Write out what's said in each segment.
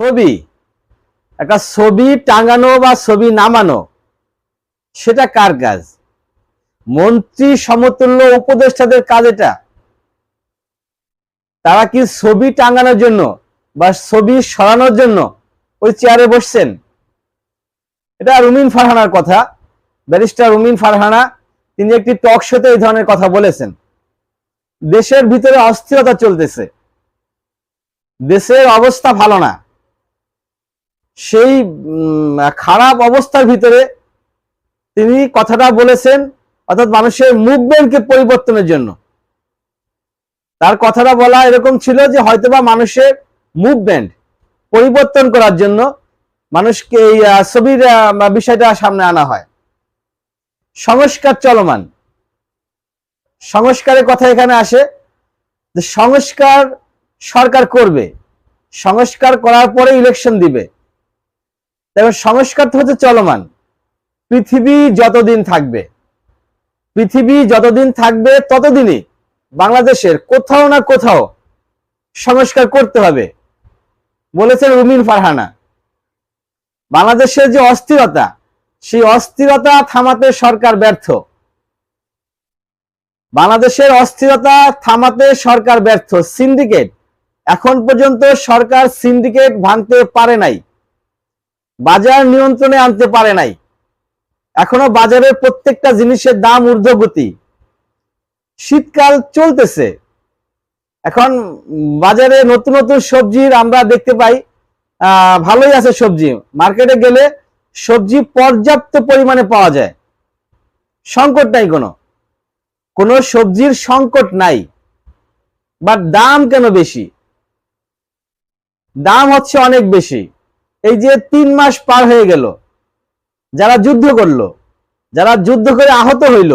ছবি, একটা ছবি টাঙানো বা ছবি নামানো, সেটা কার কাজ? মন্ত্রী সমতুল্য উপদেষ্টাদের কাজ এটা। তারা কি ছবি টাঙানোর জন্য বা ছবি সরানোর জন্য ওই চেয়ারে বসছেন? এটা রুমিন ফারহানার কথা। ব্যারিস্টার রুমিন ফারহানা, তিনি একটি টক শোতে এই ধরনের কথা বলেছেন। দেশের ভিতরে অস্থিরতা চলতেছে। দেশের অবস্থা ভালো না। সেই খারাপ অবস্থার ভিতরে তিনি কথাটা বলেছেন, অর্থাৎ মানুষের মুভমেন্টকে পরিবর্তনের জন্য। তার কথাটা বলা এরকম ছিল যে হয়তোবা মানুষের মুভমেন্ট পরিবর্তন করার জন্য মানুষকে এই ছবির বিষয়টা সামনে আনা হয়। সংস্কার চলমান। সংস্কারের কথা এখানে আসে যে সংস্কার সরকার করবে। সংস্কার করার পরে ইলেকশন দিবে। তবে সংস্কার তো হচ্ছে চলমান। পৃথিবী যতদিন থাকবে, পৃথিবী যতদিন থাকবে ততদিনই বাংলাদেশের কোথাও না কোথাও সংস্কার করতে হবে, বলেছেন রুমিন ফারহানা। বাংলাদেশের যে অস্থিরতা, সেই অস্থিরতা থামাতে সরকার ব্যর্থ। বাংলাদেশের অস্থিরতা থামাতে সরকার ব্যর্থ। সিন্ডিকেট, এখন পর্যন্ত সরকার সিন্ডিকেট ভাঙতে পারে নাই। বাজার নিয়ন্ত্রণে আনতে পারে নাই। এখনও বাজারের প্রত্যেকটা জিনিসের দাম ঊর্ধ্বগতি। শীতকাল চলতেছে। এখন বাজারে নতুন নতুন সবজির আমরা দেখতে পাই ভালোই আছে সবজি। মার্কেটে গেলে সবজি পর্যাপ্ত পরিমাণে পাওয়া যায়। সংকট নাই কোনো। কোনো সবজির সংকট নাই। বাট দাম কেন বেশি? দাম হচ্ছে অনেক বেশি। এই যে তিন মাস পার হয়ে গেল, যারা যুদ্ধ করল, যারা যুদ্ধ করে আহত হইল,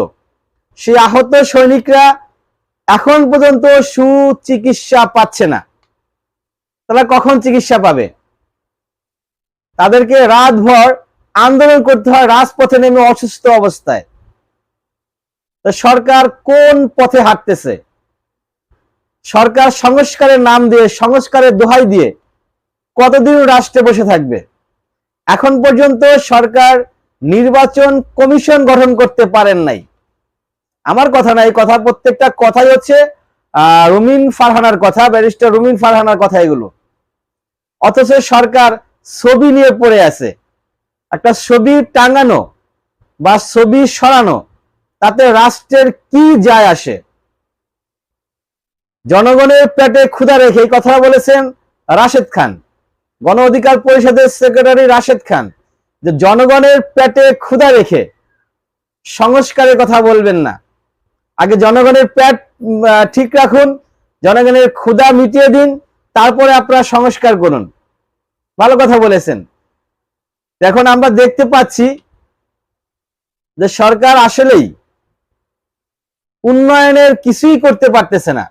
সেই আহত সৈনিকরা এখন পর্যন্ত সুচিকিৎসা পাচ্ছে না। তারা কখন চিকিৎসা পাবে? তাদেরকে রাতভর আন্দোলন করতে হয়, রাজপথে নেমে অসুস্থ অবস্থায়। তো সরকার কোন পথে হাঁটতেছে? সরকার সংস্কারের নাম দিয়ে, সংস্কারের দোহাই দিয়ে কতদিন রাষ্ট্রে বসে থাকবে? এখন পর্যন্ত সরকার নির্বাচন কমিশন গঠন করতে পারেন নাই। আমার কথা না, এই কথা প্রত্যেকটা কথাই হচ্ছে রুমিন ফারহানার কথা, ব্যারিস্টার রুমিন ফারহানার কথা এগুলো। অথচ সরকার ছবি নিয়ে পড়ে আছে। একটা ছবি টাঙানো বা ছবি সরানো, তাতে রাষ্ট্রের কি যায় আসে? জনগণের পেটে ক্ষুধা রেখে এই কথা বলেছেন রাশেদ খান। গণ অধিকার পরিষদের সেক্রেটারি রাশেদ খান যে জনগণের পেটে ক্ষুধা রেখে সংস্কারের কথা বলবেন না। আগে জনগণের আহ, ঠিক রাখুন জনগণের ক্ষুধা মিটিয়ে দিন তারপরে আপনারা সংস্কার করুন। ভালো কথা বলেছেন। এখন আমরা দেখতে পাচ্ছি যে সরকার আসলেই উন্নয়নের কিছুই করতে পারতেছে না।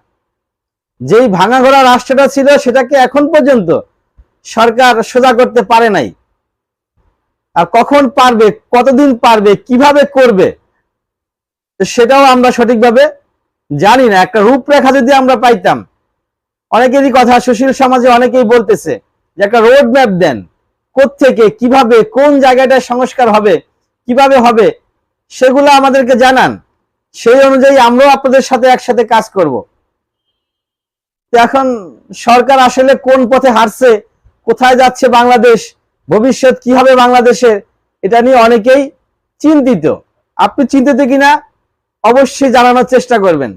যেই ভাঙাঘোড়া রাষ্ট্রটা ছিল সেটাকে এখন পর্যন্ত সরকার সোজা করতে পারে নাই। আর কখন পারবে, কতদিন পারবে, কীভাবে করবে সেটাও আমরা সঠিকভাবে জানি না। একটা রূপরেখা যদি আমরা পাইতাম, অনেকেরই কথা সুশীল সমাজে অনেকেই বলতেছে যে একটা রোড ম্যাপ দেন থেকে কীভাবে, কোন জায়গাটায় সংস্কার হবে, কীভাবে হবে, সেগুলো আমাদেরকে জানান। সেই অনুযায়ী আমরাও আপনাদের সাথে একসাথে কাজ করব। এখন সরকার আসলে কোন পথে হারছে কোথায় যাচ্ছে বাংলাদেশ? ভবিষ্যৎ কি হবে বাংলাদেশের? এটা নিয়ে অনেকেই চিন্তিত। আপনি চিন্তিত কিনা? অবশ্যই জানানোর চেষ্টা করবেন।